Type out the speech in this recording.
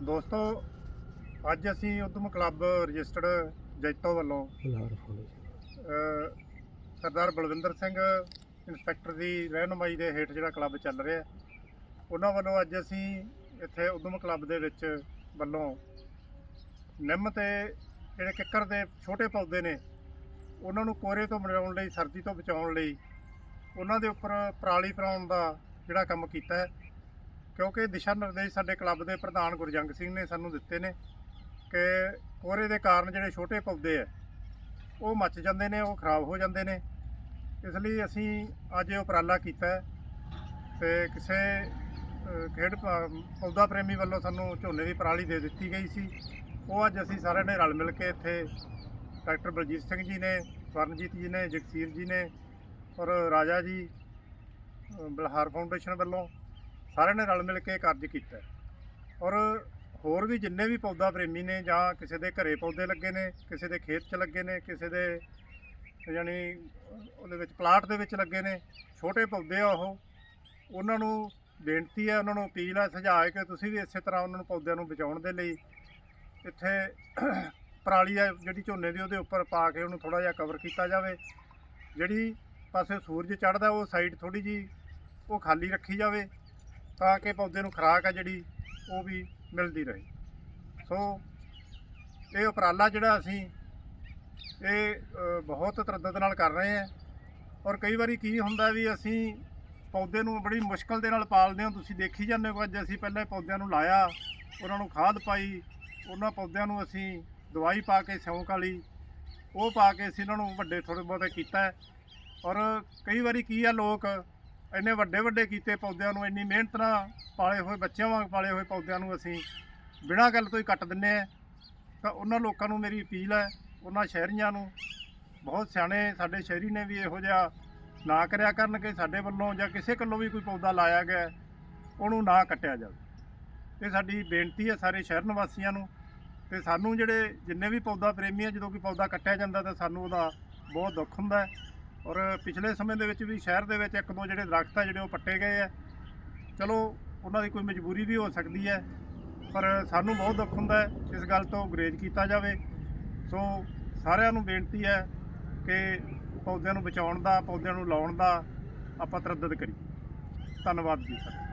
ਦੋਸਤੋ ਅੱਜ ਅਸੀਂ ਉਦਮ ਕਲੱਬ ਰਜਿਸਟਰਡ ਜੈਤੋ ਵੱਲੋਂ ਸਰਦਾਰ ਬਲਵਿੰਦਰ ਸਿੰਘ ਇੰਸਪੈਕਟਰ ਦੀ ਰਹਿਨੁਮਾਈ ਦੇ ਹੇਠ ਜਿਹੜਾ ਕਲੱਬ ਚੱਲ ਰਿਹਾ ਹੈ, ਉਹਨਾਂ ਵੱਲੋਂ ਅੱਜ ਅਸੀਂ ਇੱਥੇ ਉਦਮ ਕਲੱਬ ਦੇ ਵਿੱਚ ਵੱਲੋਂ ਨਿੰਮ ਤੇ ਜਿਹੜੇ ਕਿੱਕਰ ਦੇ ਛੋਟੇ ਪੌਦੇ ਨੇ ਉਹਨਾਂ ਨੂੰ ਕੋਰੇ ਤੋਂ ਬਚਾਉਣ ਲਈ ਸਰਦੀ ਤੋਂ ਬਚਾਉਣ ਲਈ ਉਹਨਾਂ ਦੇ ਉੱਪਰ ਪਰਾਲੀ ਪਰਾਉਣ ਦਾ ਜਿਹੜਾ ਕੰਮ ਕੀਤਾ ਹੈ ਕਿਉਂਕਿ ਦਿਸ਼ਾ ਨਿਰਦੇਸ਼ ਸਾਡੇ ਕਲੱਬ ਦੇ ਪ੍ਰਧਾਨ ਗੁਰਜੰਗ ਸਿੰਘ ਨੇ ਸਾਨੂੰ ਦਿੱਤੇ ਨੇ ਕਿ ਕੋਰੇ ਦੇ ਕਾਰਨ ਜਿਹੜੇ ਛੋਟੇ ਪੌਦੇ ਆ, ਉਹ ਮੱਚ ਜਾਂਦੇ ਨੇ, ਉਹ ਖਰਾਬ ਹੋ ਜਾਂਦੇ ਨੇ। ਇਸ ਲਈ ਅਸੀਂ ਅੱਜ ਇਹ ਉਪਰਾਲਾ ਕੀਤਾ ਹੈ ਤੇ ਕਿਸੇ ਖੇਡ ਪੌਦਾ ਪ੍ਰੇਮੀ ਵੱਲੋਂ ਸਾਨੂੰ ਝੋਨੇ ਦੀ ਪਰਾਲੀ ਦੇ ਦਿੱਤੀ ਗਈ ਸੀ। ਉਹ ਅੱਜ ਅਸੀਂ ਸਾਰਿਆਂ ਨੇ ਰਲ ਮਿਲ ਕੇ ਇੱਥੇ ਡਾਕਟਰ ਬਲਜੀਤ ਸਿੰਘ ਜੀ ਨੇ ਸਵਰਨਜੀਤ ਜੀ ਨੇ, ਜਗਸੀਰ ਜੀ ਨੇ ਔਰ ਰਾਜਾ ਜੀ ਬਲਹਾਰ ਫਾਊਂਡੇਸ਼ਨ ਵੱਲੋਂ ਸਾਰਿਆਂ ਨੇ ਰਲ ਮਿਲ ਕੇ ਇਹ ਕਾਰਜ ਕੀਤਾ ਔਰ ਹੋਰ ਵੀ ਜਿੰਨੇ ਵੀ ਪੌਦਾ ਪ੍ਰੇਮੀ ਨੇ ਜਾਂ ਕਿਸੇ ਦੇ ਘਰੇ ਪੌਦੇ ਲੱਗੇ ਨੇ, ਕਿਸੇ ਦੇ ਖੇਤ 'ਚ ਲੱਗੇ ਨੇ, ਕਿਸੇ ਦੇ ਯਾਨੀ ਉਹਦੇ ਵਿੱਚ ਪਲਾਟ ਦੇ ਵਿੱਚ ਲੱਗੇ ਨੇ, ਛੋਟੇ ਪੌਦੇ ਆ ਉਹ, ਉਹਨਾਂ ਨੂੰ ਬੇਨਤੀ ਹੈ, ਉਹਨਾਂ ਨੂੰ ਅਪੀਲ ਹੈ, ਸੁਝਾਅ ਕਿ ਤੁਸੀਂ ਵੀ ਇਸੇ ਤਰ੍ਹਾਂ ਉਹਨਾਂ ਨੂੰ ਪੌਦਿਆਂ ਨੂੰ ਬਚਾਉਣ ਦੇ ਲਈ ਇੱਥੇ ਪਰਾਲੀ ਆ, ਜਿਹੜੀ ਝੋਨੇ ਦੀ ਉਹਦੇ ਉੱਪਰ ਪਾ ਕੇ ਉਹਨੂੰ ਥੋੜਾ ਜਿਹਾ ਕਵਰ ਕੀਤਾ ਜਾਵੇ। ਜਿਹੜੀ ਪਾਸੇ ਸੂਰਜ ਚੜ੍ਹਦਾ, ਉਹ ਸਾਈਡ ਥੋੜੀ ਜੀ ਉਹ ਖਾਲੀ ਰੱਖੀ ਜਾਵੇ। ਤਾਂ ਕਿ ਪੌਦੇ ਨੂੰ ਖੁਰਾਕ ਆ ਜਿਹੜੀ, ਉਹ ਵੀ ਮਿਲਦੀ ਰਹੇ। ਸੋ, ਇਹ ਉਪਰਾਲਾ ਜਿਹੜਾ ਅਸੀਂ ਇਹ ਬਹੁਤ ਤਰੱਦਦ ਨਾਲ ਕਰ ਰਹੇ ਹਾਂ। ਔਰ ਕਈ ਵਾਰੀ ਕੀ ਹੁੰਦਾ ਵੀ ਅਸੀਂ ਪੌਦੇ ਨੂੰ ਬੜੀ ਮੁਸ਼ਕਲ ਦੇ ਨਾਲ ਪਾਲਦੇ ਹਾਂ। ਤੁਸੀਂ ਦੇਖੀ ਜਾਂਦੇ ਹੋ ਅੱਜ ਅਸੀਂ ਪਹਿਲਾਂ ਪੌਦਿਆਂ ਨੂੰ ਲਾਇਆ, ਉਹਨਾਂ ਨੂੰ ਖਾਦ ਪਾਈ, ਉਹਨਾਂ ਪੌਦਿਆਂ ਨੂੰ ਅਸੀਂ ਦਵਾਈ ਪਾ ਕੇ ਸਿਉਂਕ ਵਾਲੀ ਉਹ ਪਾ ਕੇ ਅਸੀਂ ਇਹਨਾਂ ਨੂੰ ਵੱਡੇ ਥੋੜੇ ਬਹੁਤੇ ਕੀਤਾ ਔਰ ਕਈ ਵਾਰੀ ਕੀ ਆ ਲੋਕ ਇੰਨੇ ਵੱਡੇ ਵੱਡੇ ਕੀਤੇ ਪੌਦਿਆਂ ਨੂੰ, ਇੰਨੀ ਮਿਹਨਤ ਨਾਲ ਪਾਲੇ ਹੋਏ ਬੱਚਿਆਂ ਵਾਂਗ ਪਾਲੇ ਹੋਏ ਪੌਦਿਆਂ ਨੂੰ ਅਸੀਂ ਬਿਨਾਂ ਗੱਲ ਤੋਂ ਹੀ ਕੱਟ ਦਿੰਨੇ ਆ ਤਾਂ ਉਹਨਾਂ ਲੋਕਾਂ ਨੂੰ ਮੇਰੀ ਅਪੀਲ ਹੈ, ਉਹਨਾਂ ਸ਼ਹਿਰੀਆਂ ਨੂੰ, ਬਹੁਤ ਸਿਆਣੇ ਸਾਡੇ ਸ਼ਹਿਰੀ ਨੇ ਵੀ ਇਹੋ ਜਿਹਾ ਨਾ ਕਰਿਆ ਕਰਨ ਕਿ ਸਾਡੇ ਵੱਲੋਂ ਜਾਂ ਕਿਸੇ ਵੱਲੋਂ ਵੀ ਕੋਈ ਪੌਦਾ ਲਾਇਆ ਗਿਆ, ਉਹਨੂੰ ਨਾ ਕੱਟਿਆ ਜਾਵੇ। ਇਹ ਸਾਡੀ ਬੇਨਤੀ ਹੈ ਸਾਰੇ ਸ਼ਹਿਰ ਨਿਵਾਸੀਆਂ ਨੂੰ ਤੇ ਸਾਨੂੰ ਜਿਹੜੇ ਜਿੰਨੇ ਵੀ ਪੌਦਾ ਪ੍ਰੇਮੀ ਆ ਜਦੋਂ ਕੋਈ ਪੌਦਾ ਕੱਟਿਆ ਜਾਂਦਾ ਤਾਂ ਸਾਨੂੰ ਉਹਦਾ ਬਹੁਤ ਦੁੱਖ ਹੁੰਦਾ ਹੈ। ਔਰ ਪਿਛਲੇ ਸਮੇਂ ਦੇ ਵਿੱਚ ਵੀ ਸ਼ਹਿਰ ਦੇ ਵਿੱਚ ਇੱਕ ਦੋ ਜਿਹੜੇ ਦਰਖਤ ਆ ਜਿਹੜੇ ਉਹ ਪੱਟੇ ਗਏ ਆ। ਚਲੋ, ਉਹਨਾਂ ਦੀ ਕੋਈ ਮਜਬੂਰੀ ਵੀ ਹੋ ਸਕਦੀ ਹੈ, ਪਰ ਸਾਨੂੰ ਬਹੁਤ ਦੁੱਖ ਹੁੰਦਾ ਹੈ ਇਸ ਗੱਲ ਤੋਂ ਗੁਰੇਜ਼ ਕੀਤਾ ਜਾਵੇ। ਸੋ ਸਾਰਿਆਂ ਨੂੰ ਬੇਨਤੀ ਹੈ ਕਿ ਪੌਦਿਆਂ ਨੂੰ ਬਚਾਉਣ ਦਾ, ਪੌਦਿਆਂ ਨੂੰ ਲਾਉਣ ਦਾ ਆਪਾਂ ਤਰੱਦਦ ਕਰੀਏ। ਧੰਨਵਾਦ ਜੀ ਸਰ।